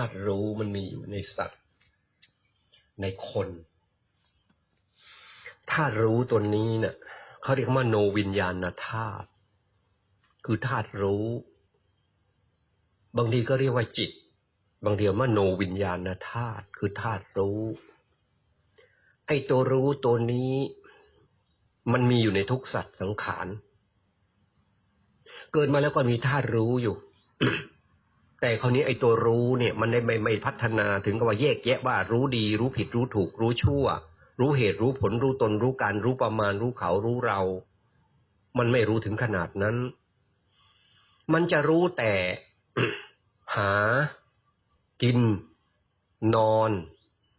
าตุรู้มันมีอยู่ในสัตว์ ในคนธาตุรู้ตัวนี้เนะ่ะเขาเรียกว่าโนวิญญาณธาตุคือธาตุรู้ บางทีก็เรียกว่าจิต บางทีว่าโนวิญญาณธาตุคือธาตุรู้ ไอ้ตัวรู้ตัวนี้ มันมีอยู่ในทุกสัตว์สังขารเกิดมาแล้วก็มีธาตุรู้อยู่ แต่คราวนี้ไอ้ตัวรู้เนี่ยมันได้ไม่ไม่พัฒนาถึงกับว่าแยกแยะว่ารู้ดี รู้ผิดรู้ถูก รู้ชั่ว รู้เหตุรู้ผลรู้ตนรู้การรู้ประมาณ รู้เขารู้เรา มันไม่รู้ถึงขนาดนั้น มันจะรู้แต่หา กิน นอน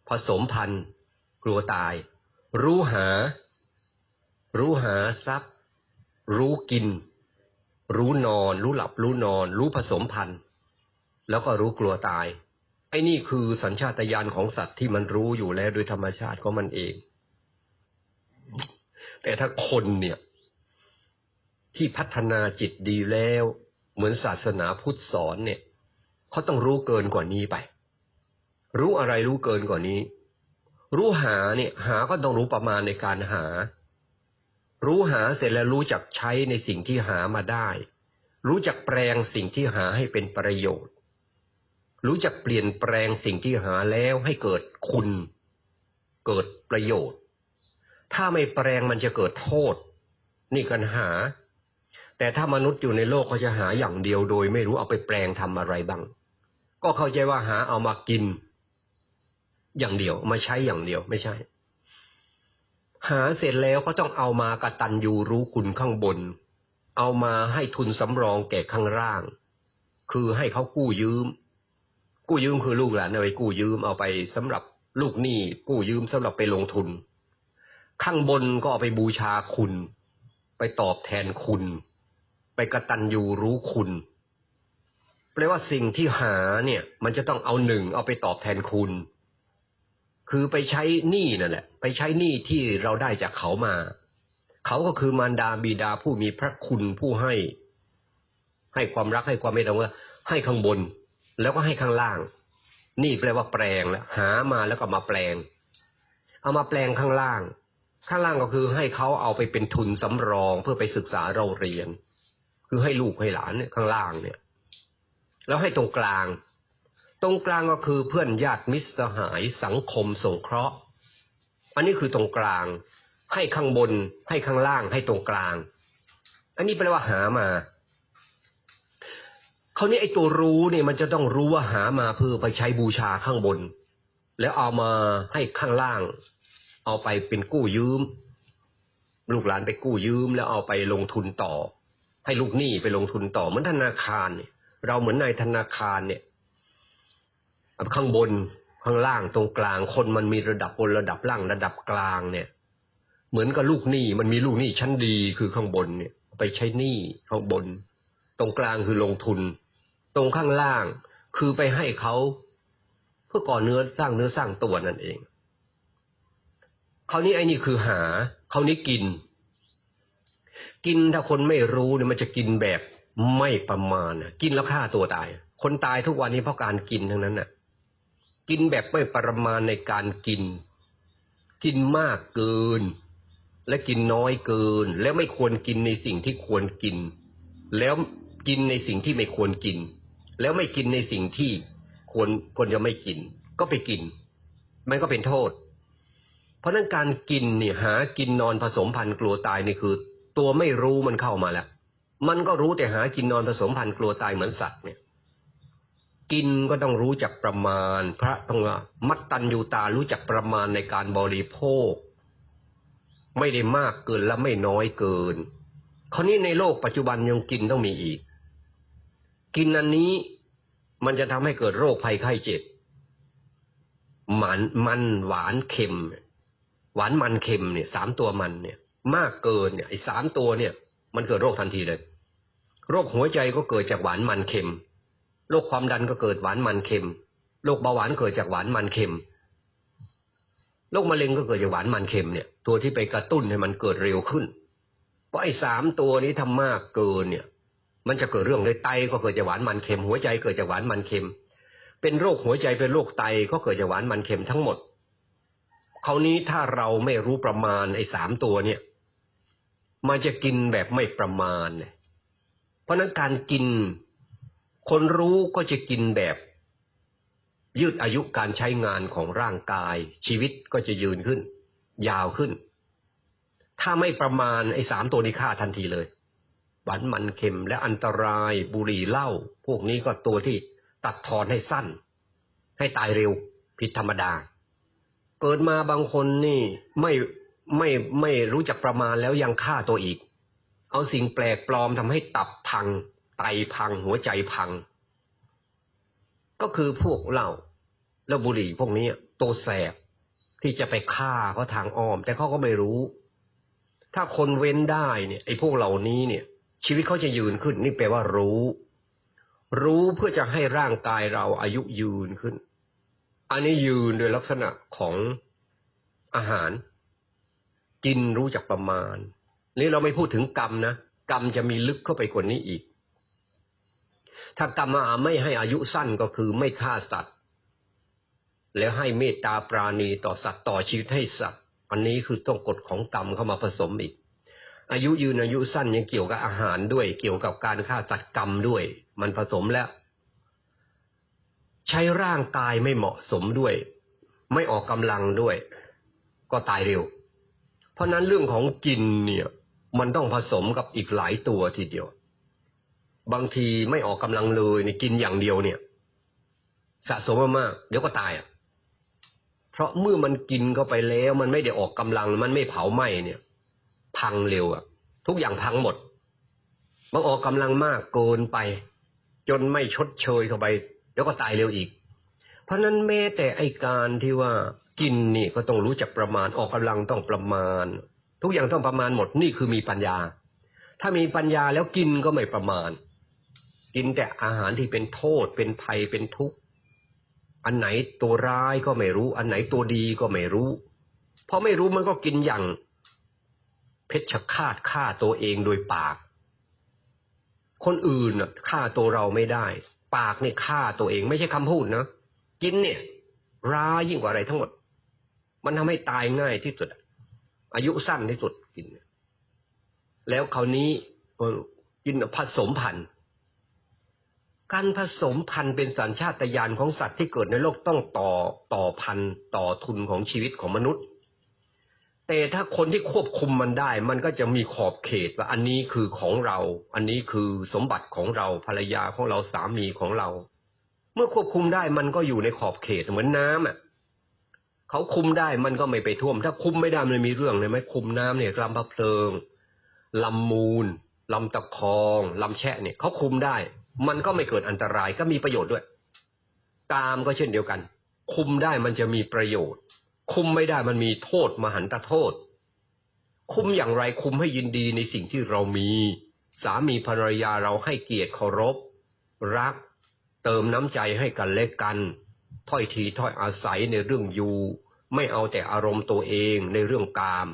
ผสมพันธุ์ กลัวตาย รู้หา รู้หาซักรู้กิน รู้นอน รู้หลับรู้นอน รู้ผสมพันธุ์ แล้วก็รู้กลัวตาย ไอ้นี่คือสัญชาตญาณของสัตว์ที่มันรู้อยู่แล้วโดยธรรมชาติของมันเอง แต่ถ้าคนเนี่ย ที่พัฒนาจิตดีแล้ว เหมือนศาสนาพุทธสอนเนี่ยเขาต้องรู้เกินกว่านี้ไป รู้อะไรรู้เกินกว่านี้ รู้หาเนี่ย หาก็ต้องรู้ประมาณในการหา รู้หาเสร็จแล้วรู้จักใช้ในสิ่งที่หามาได้ รู้จักแปลงสิ่งที่หาให้เป็นประโยชน์ รู้จักเปลี่ยนแปลงสิ่งที่หาแล้วให้เกิดคุณ เกิดประโยชน์ ถ้าไม่แปลงมันจะเกิดโทษ นี่กันหา แต่ถ้ามนุษย์อยู่ในโลกเขาจะหาอย่างเดียวโดย ไม่รู้เอาไปแปลงทำอะไรบ้าง ก็เข้าใจว่าหาเอามากิน อย่างเดียวมาใช้อย่างเดียวไม่ใช่ หาเสร็จแล้วก็ต้องเอามากระตันยูรู้คุณข้างบน เอามาให้ทุนสำรองแก่ข้างล่าง คือให้เขากู้ยืม กู้ยืมคือลูกหลานเอาไปกู้ยืมเอาไปสำหรับลูกหนี้กู้ยืมสำหรับไปลงทุน ข้างบนก็เอาไปบูชาคุณ ไปตอบแทนคุณ ไปกระตันยูรู้คุณแปลว่าสิ่งที่หาเนี่ย มันจะต้องเอาหนึ่งเอาไปตอบแทนคุณ คือไปใช้หนี้นั่นแหละ ไปใช้หนี้ที่เราได้จากเขามา เขาก็คือมารดาบิดาผู้มีพระคุณผู้ให้ ให้ความรักให้ความเมตตาให้ข้างบน แล้วก็ให้ข้างล่าง นี่แปลว่าแปลงแล้วหามาแล้วก็มาแปลง เอามาแปลงข้างล่าง ข้างล่างก็คือให้เขาเอาไปเป็นทุนสำรองเพื่อไปศึกษาเราเรียน คือให้ลูกให้หลานเนี่ยข้างล่างเนี่ย แล้วให้ตรงกลาง ตรงกลางก็คือเพื่อนญาติมิตรสหายสังคมสงเคราะห์ อันนี้คือตรงกลาง ให้ข้างบน ให้ข้างล่าง ให้ตรงกลาง อันนี้แปลว่าหามา คราวนี้ไอ้ตัวรู้เนี่ยมันจะต้องรู้ว่าหามาเพื่อไปใช้บูชาข้างบน แล้วเอามาให้ข้างล่าง เอาไปเป็นกู้ยืม ลูกหลานไปกู้ยืม แล้วเอาไปลงทุนต่อ ให้ลูกหนี้ไปลงทุนต่อเหมือนธนาคารเนี่ย เราเหมือนในธนาคารเนี่ยข้างบนข้างล่างตรงกลาง คนมันมีระดับบนระดับล่างระดับกลางเนี่ย เหมือนกับลูกหนี้มันมีลูกหนี้ชั้นดีคือข้างบนเนี่ย ไปใช้หนี้ข้างบน ตรงกลางคือลงทุน ตรงข้างล่าง คือไปให้เขาเพื่อก่อเนื้อสร้างเนื้อสร้างตัวนั่นเองคราวนี้ไอ้นี่คือหาคราวนี้กิน กินถ้าคนไม่รู้เนี่ยมันจะกินแบบไม่ประมาณกินแล้วฆ่าตัวตาย คนตายทุกวันนี้เพราะการกินทั้งนั้นน่ะ กินแบบไม่ประมาณในการกิน กินมากเกิน และกินน้อยเกิน แล้วไม่ควรกินในสิ่งที่ควรกิน แล้วกินในสิ่งที่ไม่ควรกิน แล้วไม่กินในสิ่งที่ควรควรจะไม่กิน ก็ไปกิน มันก็เป็นโทษ เพราะนั้นการกินเนี่ยหากินนอนผสมพันธุ์กลัวตายนี่คือ ตัวไม่รู้มันเข้ามาแล้วมันก็รู้แต่หากินนอนผสมพันธุ์กลัวตายเหมือนสัตว์เนี่ย กินก็ต้องรู้จักประมาณ พระต้องมัดตันยูตารู้จักประมาณในการบริโภค ไม่ได้มากเกินและไม่น้อยเกินคราวนี้ในโลกปัจจุบันยังกินต้องมีอีก กินอันนี้มันจะทำให้เกิดโรคภัยไข้เจ็บหมันมันหวานเค็ม หวานมันเค็มเนี่ยสามตัวมันเนี่ย มากเกินเนี่ยไอ้สามตัวเนี่ย มันเกิดโรคทันทีเลย โรคหัวใจก็เกิดจากหวานมันเค็ม โรคความดันก็เกิดหวานมันเค็ม โรคเบาหวานเกิดจากหวานมันเค็ม โรคมะเร็งก็เกิดจากหวานมันเค็มเนี่ย ตัวที่ไปกระตุ้นให้มันเกิดเร็วขึ้น เพราะไอ้สามตัวนี้ทำมากเกินเนี่ย มันจะเกิดเรื่องเลยไตก็เกิดจากหวานมันเค็ม หัวใจเกิดจากหวานมันเค็ม เป็นโรคหัวใจเป็นโรคไตก็เกิดจากหวานมันเค็มทั้งหมดคราวนี้ถ้าเราไม่รู้ประมาณไอ้สามตัวเนี่ย มันจะกินแบบไม่ประมาณเนี่ยเพราะฉะนั้นการกิน คนรู้ก็จะกินแบบ ยืดอายุการใช้งานของร่างกาย ชีวิตก็จะยืนขึ้น ยาวขึ้น ถ้าไม่ประมาณไอ้สามตัวนี้ฆ่าทันทีเลย หวานมันเค็มและอันตรายบุหรี่เหล้าพวกนี้ก็ตัวที่ตัดทอนให้สั้น ให้ตายเร็วผิดธรรมดา เกิดมาบางคนนี่ไม่ไม่ไม่รู้จักประมาณแล้วยังฆ่าตัวอีก เอาสิ่งแปลกปลอมทำให้ตับพัง ไตพังหัวใจพัง ก็คือพวกเหล้าแล้วบุหรี่พวกนี้ตัวแสบที่จะไปฆ่าเขาทางอ้อม แต่เขาก็ไม่รู้ ถ้าคนเว้นได้เนี่ยไอ้พวกเหล่านี้เนี่ย ชีวิตเขาจะยืนขึ้น นี่แปลว่ารู้ รู้เพื่อจะให้ร่างกายเราอายุยืนขึ้น อันนี้ยืนโดยลักษณะของอาหาร กินรู้จักประมาณ นี่เราไม่พูดถึงกรรมนะกรรมจะมีลึกเข้าไปกว่านี้อีก ถ้ากรรมอาไม่ให้อายุสั้นก็คือไม่ฆ่าสัตว์ แล้วให้เมตตาปราณีต่อสัตว์ต่อชีวิตให้สัตว์ อันนี้คือต้องกฎของกรรมเข้ามาผสมอีก อายุยืนอายุสั้นยังเกี่ยวกับอาหารด้วย เกี่ยวกับการฆ่าสัตว์กรรมด้วย มันผสมแล้ว ใช้ร่างกายไม่เหมาะสมด้วย ไม่ออกกำลังด้วย ก็ตายเร็ว เพราะนั้นเรื่องของกินเนี่ย มันต้องผสมกับอีกหลายตัวทีเดียว บางทีไม่ออกกำลังเลยเนี่ยกินอย่างเดียวเนี่ย สะสมมากๆเดี๋ยวก็ตายอะเพราะเมื่อมันกินเข้าไปแล้ว มันไม่ได้ออกกำลังมันไม่เผาไหม้เนี่ย พังเร็วอะทุกอย่างพังหมดมันออกกำลังมากเกินไป จนไม่ชดเชยเข้าไปเดี๋ยวก็ตายเร็วอีก เพราะนั้นแม้แต่ไอการที่ว่ากินนี่ก็ต้องรู้จักประมาณออกกำลังต้องประมาณ ทุกอย่างต้องประมาณหมดนี่คือมีปัญญา ถ้ามีปัญญาแล้วกินก็ไม่ประมาณ กินแต่อาหารที่เป็นโทษเป็นภัยเป็นทุกข์อันไหนตัวร้ายก็ไม่รู้ อันไหนตัวดีก็ไม่รู้เพราะไม่รู้มันก็กินอย่าง ชฌฆาตฆ่าตัวเองโดยปาก คนอื่นฆ่าตัวเราไม่ได้ ปากเนี่ยฆ่าตัวเองไม่ใช่คำพูดนะกินเนี่ย ร้ายยิ่งกว่าอะไรทั้งหมด มันทำให้ตายง่ายที่สุด อายุสั้นที่สุดกิน แล้วคราวนี้กินผสมพันธุ์การผสมพันธุ์เป็นสัญชาตญาณของสัตว์ที่เกิดในโลกต้องต่อต่อพันธุ์ต่อทุนของชีวิตของมนุษย์ แต่ถ้าคนที่ควบคุมมันได้ มันก็จะมีขอบเขตว่าอันนี้คือของเรา อันนี้คือสมบัติของเราภรรยาของเราสามีของเรา เมื่อควบคุมได้มันก็อยู่ในขอบเขตเหมือนน้ำอะเขาคุมได้มันก็ไม่ไปท่วม ถ้าคุมไม่ได้มันมีเรื่องเลยไหมคุมน้ำเนี่ยลำพะเพลิงลำมูลลำตะคองลำแช่เนี่ยเขาคุมได้ มันก็ไม่เกิดอันตรายก็มีประโยชน์ด้วยตามก็เช่นเดียวกัน คุมได้มันจะมีประโยชน์ คุมไม่ได้มันมีโทษมหันตโทษ คุมอย่างไรคุมให้ยินดีในสิ่งที่เรามี สามีภรรยาเราให้เกียรติเคารพ รัก เติมน้ำใจให้กันและกัน ถ้อยทีถ้อยอาศัยในเรื่องอยู่ไม่เอาแต่อารมณ์ตัวเองในเรื่องกาม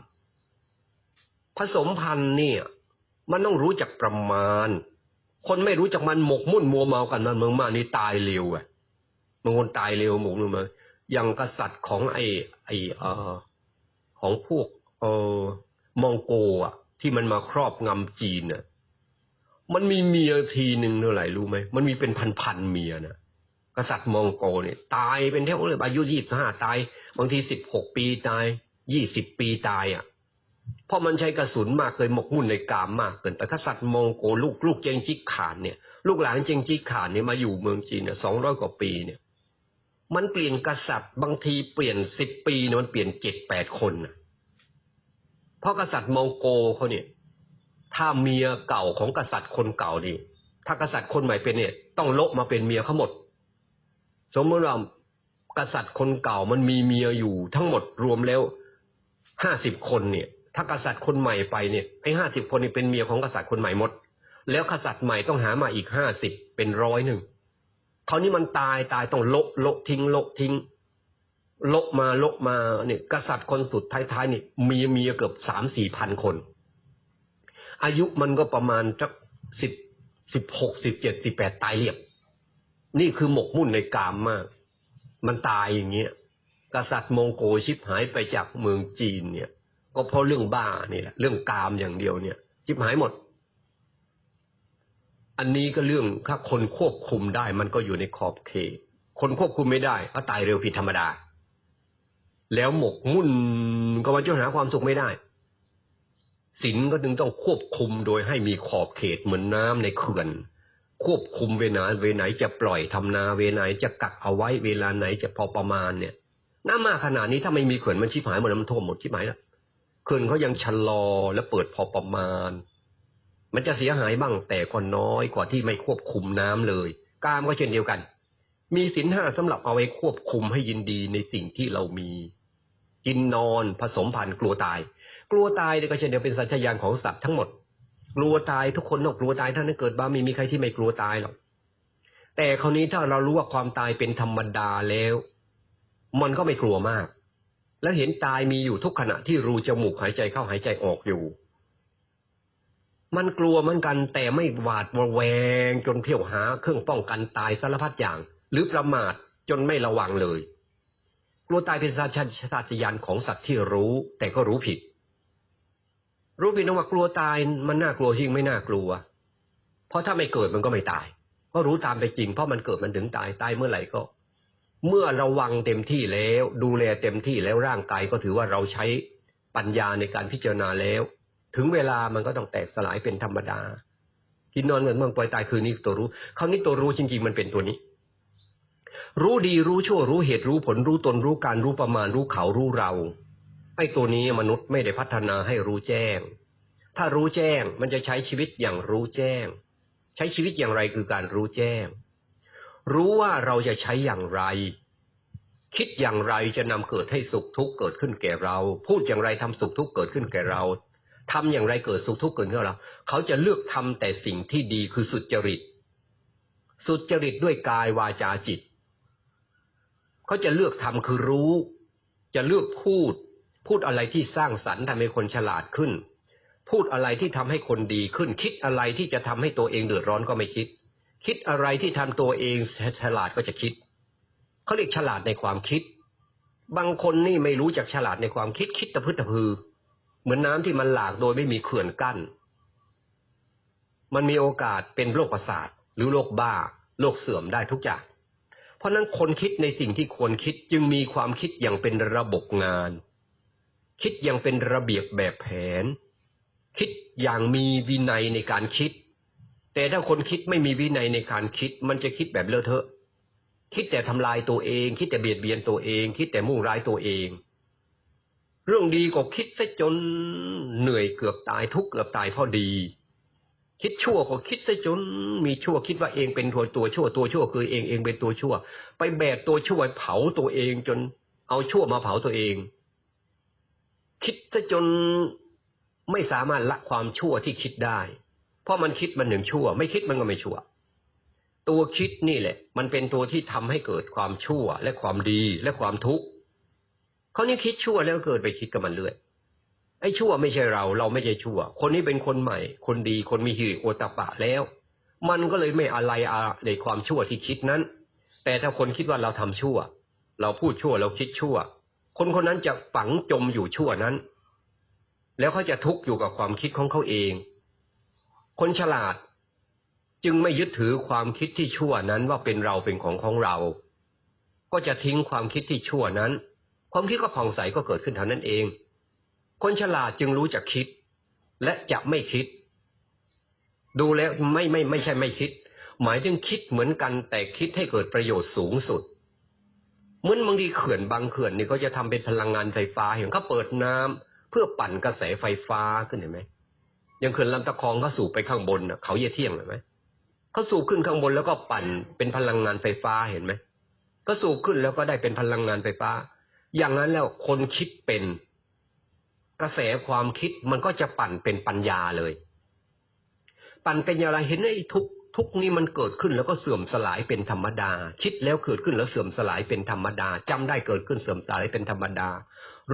ผสมพันธุ์เนี่ยมันต้องรู้จักประมาณ คนไม่รู้จักมันหมกมุ่นมัวเมากันมันเมืองมานี่ตายเร็วอะบางคนตายเร็วหมกมุ่นมา อย่างกษัตริย์ของไอ้ไอ้เอ่อของพวกเอ่อมองโกอะ ที่มันมาครอบงำจีนอะ มันมีเมียทีหนึ่งเท่าไหร่รู้ไหมมันมีเป็นพันๆเมียนะกษัตริย์มองโกเนี่ย ตายเป็นเท่าเลยอายุยี่สิบห้าตาย บางทีสิบหกปีตายยี่สิบปีตายอะเพราะมันใช้กระสุนมากเกินหมกมุ่นในกามมากเกินไปกษัตริย์มองโกลูกลูกเจงจิกขานเนี่ย ลูกหลานเจงจิกขานเนี่ยมาอยู่เมืองจีนเนี่ยสองร้อยกว่าปีเนี่ย มันเปลี่ยนกษัตริย์บางทีเปลี่ยนสิบปีเนี่ยมันเปลี่ยนเจ็ดแปดคนนะเพราะกษัตริย์มองโกเขาเนี่ย ถ้าเมียเก่าของกษัตริย์คนเก่านี่ถ้ากษัตริย์คนใหม่เป็นเนี่ย ต้องโละมาเป็นเมียเขาหมด สมมติว่ากษัตริย์คนเก่ามันมีเมียอยู่ทั้งหมดรวมแล้วห้าสิบคนเนี่ย ถ้ากษัตริย์คนใหม่ไปเนี่ยไอ้ห้าสิบคนนี่เป็นเมียของกษัตริย์คนใหม่หมด แล้วกษัตริย์ใหม่ต้องหามาอีกห้าสิบเป็นร้อยหนึ่ง คราวนี้มันตายตายต้องโละโละทิ้งโละทิ้งโละมาโละมาเนี่ยกษัตริย์คนสุดท้ายๆนี่ยมีเมียเกือบสามสี่พันคน อายุมันก็ประมาณสักสิบสิบหกสิบเจ็ดสิบแปดตายเรียบ นี่คือหมกมุ่นในกามมาก มันตายอย่างเงี้ยกษัตริย์มองโกชิบหายไปจากเมืองจีนเนี่ย ก็เพราะเรื่องบ้านี่แหละเรื่องกามอย่างเดียวเนี่ย ชิบหายหมด อันนี้ก็เรื่องถ้าคนควบคุมได้มันก็อยู่ในขอบเขต คนควบคุมไม่ได้ก็ตายเร็วผิดธรรมดา แล้วหมกมุ่นก็มาเจ้าหาความสุขไม่ได้ศีลก็จึงต้องควบคุมโดยให้มีขอบเขตเหมือนน้ำในเขื่อน ควบคุมเวลาเวไหนจะปล่อยทำนาเวไหนจะกักเอาไว้เวลาไหนจะพอประมาณเนี่ยน้ำมากขนาดนี้ถ้าไม่มีเขื่อนมันชิบหายหมดมันท่วมหมดชิบหายแล้วเขื่อนเขายังชะลอและเปิดพอประมาณ มันจะเสียหายบ้างแต่ก็น้อยกว่าที่ไม่ควบคุมน้ำเลย กามก็เช่นเดียวกัน มีสินห้าสำหรับเอาไว้ควบคุมให้ยินดีในสิ่งที่เรามี กินนอนผสมพันธุ์กลัวตาย กลัวตายเนี่ยก็เช่นเดียวเป็นสัญชาตญาณของสัตว์ทั้งหมด กลัวตายทุกคนต้องกลัวตายถ้านั้นเกิดมาไม่มีใครที่ไม่กลัวตายหรอกแต่คราวนี้ถ้าเรารู้ว่าความตายเป็นธรรมดาแล้ว มันก็ไม่กลัวมาก แล้วเห็นตายมีอยู่ทุกขณะที่รูจมูกหายใจเข้าหายใจออกอยู่ มันกลัวเหมือนกันแต่ไม่หวาดระแวง จนเที่ยวหาเครื่องป้องกันตายสารพัดอย่าง หรือประมาทจนไม่ระวังเลย กลัวตายเป็นสัญชาตญาณของสัตว์ที่รู้ แต่ก็รู้ผิด รู้ผิดนะว่ากลัวตายมันน่ากลัวจริงไม่น่ากลัว เพราะถ้าไม่เกิดมันก็ไม่ตาย ก็รู้ตามไปจริงเพราะมันเกิดมันถึงตายตายเมื่อไหร่ก็ เมื่อระวังเต็มที่แล้ว ดูแลเต็มที่แล้วร่างกายก็ถือว่าเราใช้ปัญญาในการพิจารณาแล้ว ถึงเวลามันก็ต้องแตกสลายเป็นธรรมดา กินนอนเหมือนเมืองปล่อยตายคือนี่ตัวรู้คราวนี้ตัวรู้จริง ๆ มันเป็นตัวนี้ รู้ดีรู้ชั่วรู้เหตุรู้ผลรู้ตนรู้การรู้ประมาณรู้เขารู้เราไอ้ตัวนี้มนุษย์ไม่ได้พัฒนาให้รู้แจ้ง ถ้ารู้แจ้งมันจะใช้ชีวิตอย่างรู้แจ้ง ใช้ชีวิตอย่างไรคือการรู้แจ้ง รู้ว่าเราจะใช้อย่างไรคิดอย่างไรจะนำเกิดให้สุขทุกข์เกิดขึ้นแก่เรา พูดอย่างไรทำสุขทุกข์เกิดขึ้นแก่เรา ทำอย่างไรเกิดสุขทุกข์เกิดขึ้นเราเขาจะเลือกทำแต่สิ่งที่ดีคือสุจริต สุจริตด้วยกายวาจาจิต เขาจะเลือกทำคือรู้ จะเลือกพูด พูดอะไรที่สร้างสรรค์ทำให้คนฉลาดขึ้น พูดอะไรที่ทำให้คนดีขึ้น คิดอะไรที่จะทำให้ตัวเองเดือดร้อนก็ไม่คิด คิดอะไรที่ทำตัวเองฉลาดก็จะคิด เขาเรียกฉลาดในความคิด บางคนนี่ไม่รู้จักฉลาดในความคิดคิดตะพึดตะพือ มือนน้ำที่มันหลากโดยไม่มีเขื่อนกั้น มันมีโอกาสเป็นโรคประสาท หรือโรคบ้าโรคเสื่อมได้ทุกอย่าง เพราะนั้นคนคิดในสิ่งที่ควรคิดจึงมีความคิดอย่างเป็นระบบงาน คิดอย่างเป็นระเบียบแบบแผน คิดอย่างมีวินัยในการคิด แต่ถ้าคนคิดไม่มีวินัยในการคิด มันจะคิดแบบเลอะเทอะ คิดแต่ทำลายตัวเอง คิดแต่เบียดเบียนตัวเอง คิดแต่มุ่งร้ายตัวเอง เรื่องดีก็คิดซะจนเหนื่อยเกือบตายทุกเกือบตายเพราะดี คิดชั่วก็คิดซะจน มีชั่วคิดว่าเองเป็นตัวตัวชั่วตัวชั่วคือเองเองเป็นตัวชั่ว ไปแบกตัวชั่วเผาตัวเองจนเอาชั่วมาเผาตัวเอง คิดซะจนไม่สามารถละความชั่วที่คิดได้ เพราะมันคิดมันหนึ่งชั่ว ไม่คิดมันก็ไม่ชั่ว ตัวคิดนี่แหละ มันเป็นตัวที่ทำให้เกิดความชั่วและความดีและความทุกข์ เขานี่คิดชั่วแล้วเกิดไปคิดกับมันเรื่อยไอ้ชั่วไม่ใช่เรา เราไม่ใช่ชั่ว คนนี้เป็นคนใหม่ คนดีคนมีฮิริโอตปะแล้ว มันก็เลยไม่อะไรอาในความชั่วที่คิดนั้น แต่ถ้าคนคิดว่าเราทำชั่ว เราพูดชั่วเราคิดชั่ว คนคนนั้นจะฝังจมอยู่ชั่วนั้น แล้วเขาจะทุกข์อยู่กับความคิดของเขาเอง คนฉลาดจึงไม่ยึดถือความคิดที่ชั่วนั้นว่าเป็นเราเป็นของของเรา ก็จะทิ้งความคิดที่ชั่วนั้น ความคิดก็ผ่องใสก็เกิดขึ้นเท่านั้นเอง คนฉลาดจึงรู้จักคิด และจะไม่คิด ดูแล้วไม่ไม่ไม่ใช่ไม่คิด หมายถึงคิดเหมือนกันแต่คิดให้เกิดประโยชน์สูงสุดเหมือนบางทีเขื่อนบางเขื่อนนี่เขาจะทำเป็นพลังงานไฟฟ้าเห็นเขาเปิดน้ำเพื่อปั่นกระแสไฟฟ้าขึ้นเห็นไหมย่างเขื่อนลำตะคองเขาสูบไปข้างบนน่ะเขาเยี่ยเที่ยงเห็นไหมเขาสูบขึ้นข้างบนแล้วก็ปั่นเป็นพลังงานไฟฟ้าเห็นไหมก็สูบขึ้นแล้วก็ได้เป็นพลังงานไฟฟ้า อย่างนั้นแล้วคนคิดเป็นกระแสความคิดมันก็จะปั่นเป็นปัญญาเลย ปั่นเป็นอย่างไรเห็นไอ้ทุกทุกนี้มันเกิดขึ้นแล้วก็เสื่อมสลายเป็นธรรมดา คิดแล้วเกิดขึ้นแล้วเสื่อมสลายเป็นธรรมดาจำได้เกิดขึ้นเสื่อมสลายเป็นธรรมดา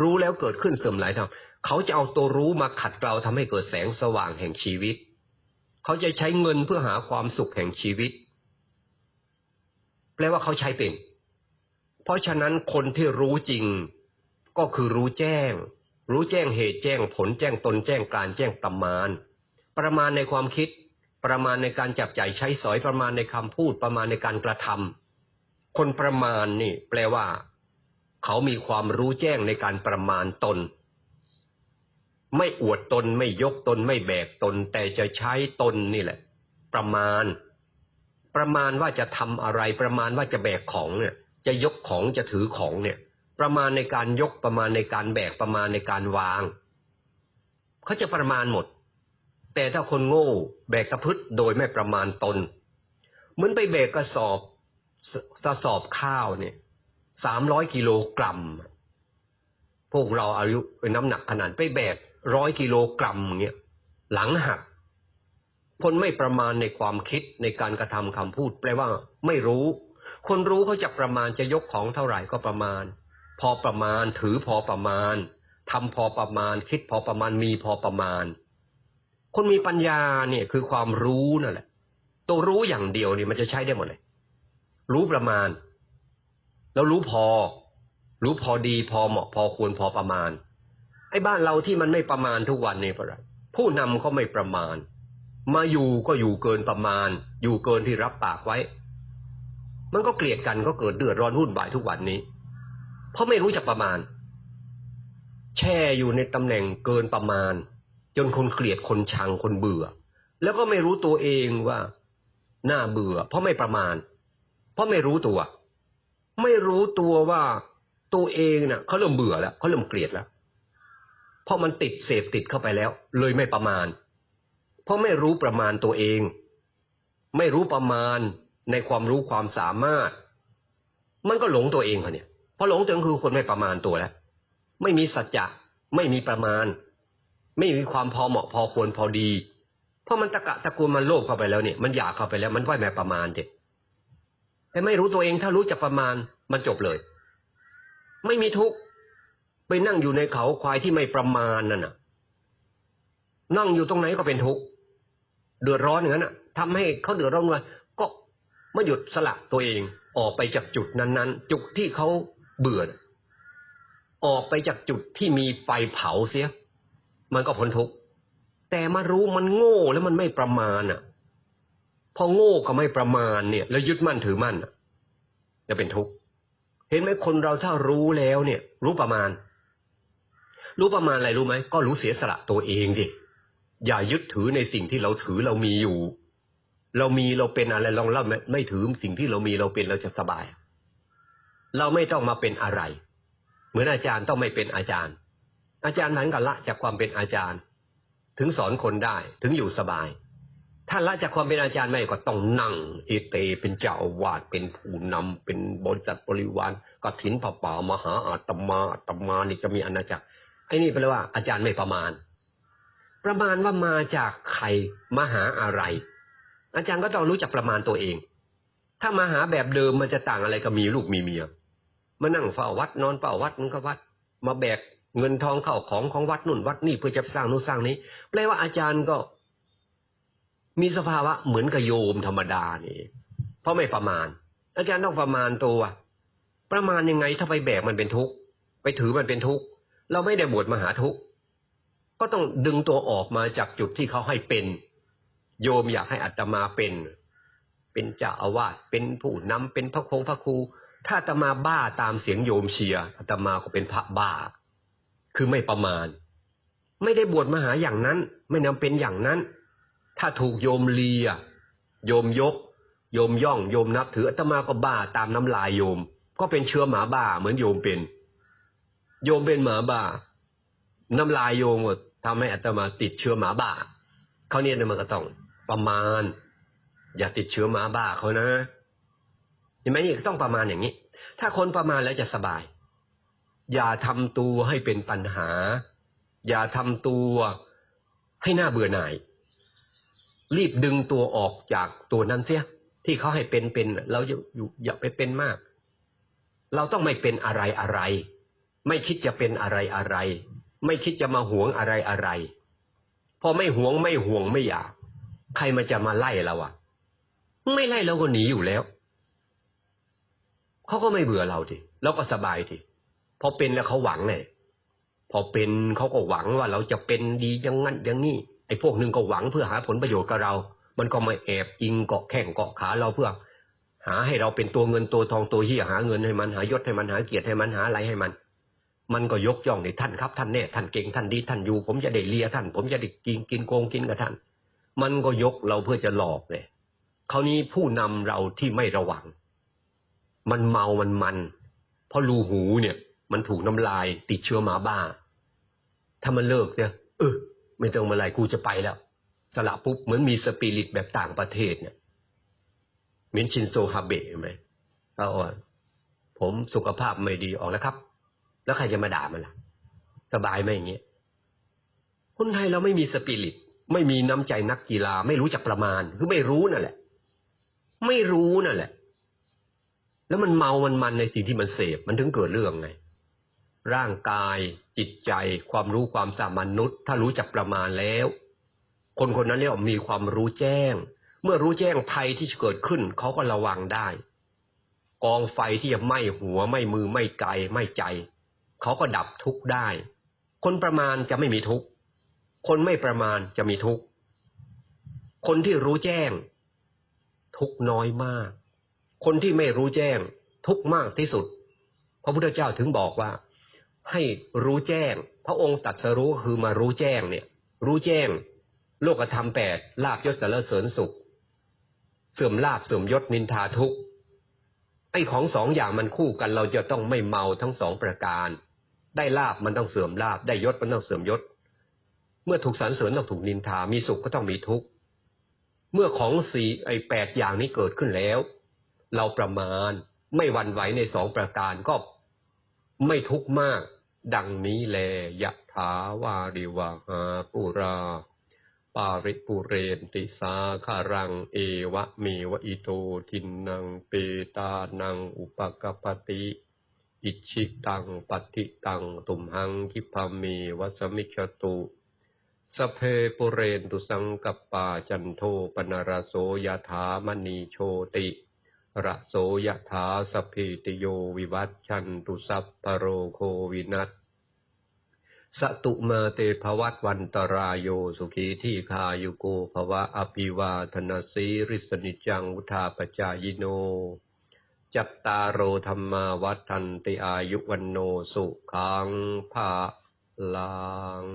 รู้แล้วเกิดขึ้นเสื่อมสลายทำเขาจะเอาตัวรู้มาขัดเกลาทำให้เกิดแสงสว่างแห่งชีวิต เขาจะใช้เงินเพื่อหาความสุขแห่งชีวิต แปลว่าเขาใช้เป็น เพราะฉะนั้นคนที่รู้จริง ก็คือรู้แจ้ง รู้แจ้งเหตุแจ้งผลแจ้งตนแจ้งการแจ้งประมาณ ประมาณในความคิด ประมาณในการจับจ่ายใช้สอยประมาณในคำพูดประมาณในการกระทำคนประมาณนี่ แปลว่า เขามีความรู้แจ้งในการประมาณตน ไม่อวดตนไม่ยกตนไม่แบกตน แต่จะใช้ตนนี่แหละ ประมาณ ประมาณว่าจะทำอะไร ประมาณว่าจะแบกของเนี่ย จะยกของจะถือของเนี่ย ประมาณในการยกประมาณในการแบกประมาณในการวางเขาจะประมาณหมด แต่ถ้าคนโง่แบกกระพึดโดยไม่ประมาณตนเหมือนไปแบกกระสอบกระสอบข้าวเนี่ยสามร้อยกิโลกรัมพวกเราอายุเป็นน้ำหนักขนาดไปแบกร้อยกิโลกรัมเนี่ยหลังหักคนไม่ประมาณในความคิดในการกระทำคำพูด แปลว่าไม่รู้ คนรู้เขาจะประมาณจะยกของเท่าไหร่ก็ประมาณ พอประมาณถือพอประมาณทำพอประมาณ คิดพอประมาณมีพอประมาณ คนมีปัญญาเนี่ยคือความรู้นั่นแหละ ตัวรู้อย่างเดียวเนี่ยมันจะใช้ได้หมดเลย รู้ประมาณ แล้วรู้พอ รู้พอดีพอเหมาะพอควรพอประมาณไอ้บ้านเราที่มันไม่ประมาณทุกวันเนี่เพราะอะไรผู้นำเขาไม่ประมาณ มาอยู่ก็อยู่เกินประมาณ อยู่เกินที่รับปากไว้ มันก็เกลียดกันก็เกิดเดือดร้อนวุ่นวายทุกวันนี้ เพราะไม่รู้จักประมาณ แช่อยู่ในตำแหน่งเกินประมาณ จนคนเกลียดคนชังคนเบื่อ แล้วก็ไม่รู้ตัวเองว่าน่าเบื่อ เพราะไม่ประมาณ เพราะไม่รู้ตัว ไม่รู้ตัวว่าตัวเองเนะ่ะเขาเริ่มเบื่อแล้วเขาเริ่มเกลียดแล้วเพราะมันติดเสพติดเข้าไปแล้ว เลยไม่ประมาณ เพราะไม่รู้ประมาณตัวเอง ไม่รู้ประมาณ ในความรู้ความสามารถ มันก็หลงตัวเองค่ะเนี่ยเพราะหลงตัวเองคือคนไม่ประมาณตัวแล้ว ไม่มีสัจจะไม่มีประมาณ ไม่มีความพอเหมาะพอควรพอดีเพราะมันตะกะตะกูลมันโลภเข้าไปแล้วเนี่ยมันอยากเข้าไปแล้วมันไหวแม่ประมาณเด็กแต่ไม่รู้ตัวเองถ้ารู้จักประมาณมันจบเลย ไม่มีทุกข์ไปนั่งอยู่ในเขาควายที่ไม่ประมาณนั่นน่ะ นั่งอยู่ตรงไหนก็เป็นทุกข์เดือดร้อนอย่างนั้นน่ะทำให้เขาเดือดร้อนเลย มาหยุดสละตัวเองออกไปจากจุดนั้นๆ จุดที่เขาเบื่อออกไปจากจุดที่มีไฟเผาเสีย มันก็พ้นทุกข์แต่มารู้มันโง่แล้วมันไม่ประมาณอะ พอโง่ก็ไม่ประมาณเนี่ย แล้วยึดมั่นถือมั่นจะเป็นทุกข์เห็นไหมคนเราถ้ารู้แล้วเนี่ย รู้ประมาณ รู้ประมาณอะไรรู้ไหมก็รู้เสียสละตัวเองดิอย่ายึดถือในสิ่งที่เราถือเรามีอยู่ เรามีเราเป็นอะไรลองเล่าไม่ถือสิ่งที่เรามีเราเป็นเราจะสบาย เราไม่ต้องมาเป็นอะไร เหมือนอาจารย์ต้องไม่เป็นอาจารย์ อาจารย์นั้นก็ละจากความเป็นอาจารย์ ถึงสอนคนได้ถึงอยู่สบาย ถ้าละจากความเป็นอาจารย์ไม่ก็ต้องนั่งเอเต เป็นเจ้าอาวาสเป็นผู้นำเป็นบริษัทบริวารกถินผ่าป่ามหาอาตมาอาตมานี่จะมีอาณาจักรไอ้นี่แปลว่าอาจารย์ไม่ประมาณ ประมาณว่ามาจากใครมาหาอะไร อาจารย์ก็ต้องรู้จักประมาณตัวเอง ถ้ามาหาแบบเดิมมันจะต่างอะไรกับมีลูกมีเมียมานั่งเฝ้าวัดนอนเฝ้าวัดมันก็วัด มาแบกเงินทองเข้าของของวัดนู่นวัดนี่เพื่อจะสร้างนู่นสร้างนี้แปลว่าอาจารย์ก็ มีสภาวะเหมือนกับโยมธรรมดานี่เพราะไม่ประมาณ อาจารย์ต้องประมาณตัว ประมาณยังไงถ้าไปแบกมันเป็นทุกข์ไปถือมันเป็นทุกข์เราไม่ได้บวชมาหาทุกข์ก็ต้องดึงตัวออกมาจากจุดที่เขาให้เป็น โยมอยากให้อัตมาเป็น เป็นเจ้าอาวาสเป็นผู้นำเป็นพระคงพระครู ถ้าอาตมาบ้าตามเสียงโยมเชียร์อาตมาก็เป็นพระบ้า คือไม่ประมาณ ไม่ได้บวชมาหาอย่างนั้น ไม่นำเป็นอย่างนั้น ถ้าถูกโยมเลียโยมยก โยมย่องโยมนับถืออาตมาก็บ้าตามน้ำลายโยม ก็เป็นเชื้อหมาบ้าเหมือนโยมเป็น โยมเป็นหมาบ้า น้ำลายโยมทำให้อาตมาติดเชื้อหมาบ้าเขาเนี่ยมันก็ต้อง ประมาณ อย่าติดเชื้อหมาบ้าเขานะเห็นไหมนี่ต้องประมาณอย่างนี้ ถ้าคนประมาณแล้วจะสบาย อย่าทำตัวให้เป็นปัญหา อย่าทำตัวให้หน้าเบื่อหน่าย รีบดึงตัวออกจากตัวนั้นเสีย ที่เขาให้เป็นเป็นเราอย่าอย่าไปเป็นมาก เราต้องไม่เป็นอะไรอะไร ไม่คิดจะเป็นอะไรอะไร ไม่คิดจะมาหวงอะไรอะไร พอไม่หวงไม่ห่วงไม่อยาก ใครมันจะมาไล่เราอะ ไม่ไล่เราก็หนีอยู่แล้วเขาก็ไม่เบื่อเราทีแล้วก็สบายทีพอเป็นแล้วเขาหวังไงพอเป็นเขาก็หวังว่าเราจะเป็นดีอย่างนั้นอย่างนี้ไอ้พวกหนึ่งก็หวังเพื่อหาผลประโยชน์กับเรา มันก็มาแอบอิงเกาะแข้งเกาะขาเราเพื่อ หาให้เราเป็นตัวเงินตัวทองตัวเหี้ยหาเงินให้มันหายศให้มันหาเกียรติให้มันหาอะไรให้มัน มันก็ยกย่องในท่านครับท่านแน่ท่านเก่งท่านดีท่านอยู่ ผมจะได้เลียท่าน ผมจะได้กินกินโกงกินกับท่าน มันก็ยกเราเพื่อจะหลอกเลยคราวนี้ผู้นำเราที่ไม่ระวัง มันเมามันมัน เพราะรูหูเนี่ย มันถูกน้ำลายติดเชื้อหมาบ้า ถ้ามันเลิกเนี่ยเออไม่ต้องมาอะไรกูจะไปแล้ว สละปุ๊บเหมือนมีสปิริตแบบต่างประเทศเนี่ยเหมือนชินโซฮาเบะเห็นไหมเขาอะผมสุขภาพไม่ดีออกแล้วครับ แล้วใครจะมาด่ามันล่ะ สบายไหมอย่างเงี้ยคนไทยเราไม่มีสปิริต ไม่มีน้ำใจนักกีฬา ไม่รู้จักประมาณ คือไม่รู้นั่นแหละ ไม่รู้นั่นแหละ แล้วมันเมามันมันในสิ่งที่มันเสพมันถึงเกิดเรื่องไง ร่างกาย จิตใจ ความรู้ความสามารถมนุษย์ ถ้ารู้จักประมาณแล้ว คนคนนั้นเรียกว่ามีความรู้แจ้ง เมื่อรู้แจ้งภัยที่จะเกิดขึ้นเขาก็ระวังได้ กองไฟที่จะไหม้หัวไหม้มือไหม้กายไหม้ใจเขาก็ดับทุกข์ได้ คนประมาณจะไม่มีทุกข์ คนไม่ประมาณจะมีทุกข์ คนที่รู้แจ้ง ทุกน้อยมาก คนที่ไม่รู้แจ้ง ทุกมากที่สุด พระพุทธเจ้าถึงบอกว่า ให้รู้แจ้ง พระองค์ตัดสรู้คือมารู้แจ้งเนี่ย รู้แจ้ง โลกธรรมแปดลาบยศสารเสริญสุข เสื่อมลาบเสื่อมยศนินทาทุกข์ไอ้ของสองอย่างมันคู่กัน เราจะต้องไม่เมาทั้งสองประการ ได้ลาบมันต้องเสื่อมลาบได้ยศมันต้องเสื่อมยศ เมื่อถูกสรรเสริญต้องถูกนินทา มีสุขก็ต้องมีทุกข์ เมื่อของสี่ไอ้แปดอย่างนี้เกิดขึ้นแล้ว เราประมาณไม่วันไหวในสองประการก็ไม่ทุกข์มาก ดังนี้แลยะถาวาริวาหาปุราปาริปุเรนติสาคารังเอวะเมวะอิโตทินนังเปตานังอุปกปปติ อิชิตังปฏิตังตุมหังคิพามีวัสมิชตุ สเพปุเรนตุสังกปาจันโทปนารโสยถามณีโชติระโสยถาสพิติโยวิวัตชันตุสัพพโรโควินัสสตุมาเตภวัตวันตรายโยสุขีที่คายุโกภวะอภิวาธนาสีริสนิจังวุธาปจายโน จัตตารโอธรรมาวัฏันติอายุวันโนสุขังภาลัง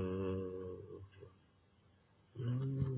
อืม